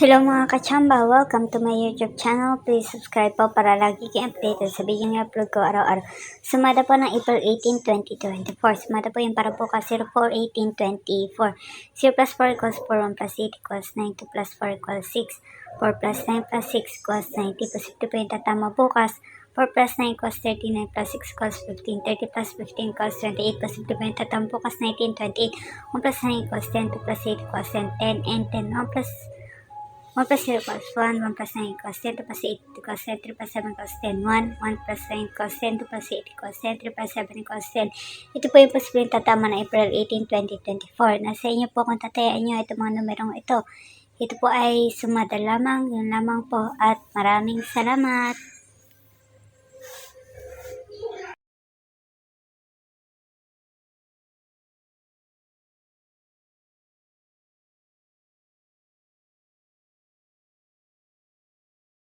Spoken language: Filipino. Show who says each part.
Speaker 1: Hello mga kachamba, welcome to my YouTube channel. Please subscribe po para lagi kayo updated sa video na upload ko araw-araw. Sumada po ng April 18, 2024. Sumada po yung para po ka 04, 18, 24. 0 plus 4 equals 4, 1 plus 8 equals 9, 2 plus 4 equals 6, 4 plus 9 plus 6 equals 90. Positive po yung tatama bukas. 4 plus 9 equals 39 plus 6 equals 15. 30 plus 15 equals 28. Positive po yung tatama bukas 19, 28. 1 plus 9 equals 10, 2 plus 8 equals 10, 10 and 10. 1 plus 1 plus 0 equals 1, 1 plus 9 equals 10, 2 plus 8 equals 10, 3 plus 7 equals 10, 1, 1 plus 9 equals 10, 2 plus 8 equals 10, 3 plus 7 equals 10. Ito po yung posibleng tatama na April 18, 2024. Nasa inyo po kung tatayaan nyo itong mga numerong ito. Ito po ay sumada lamang, yun lamang po at maraming salamat.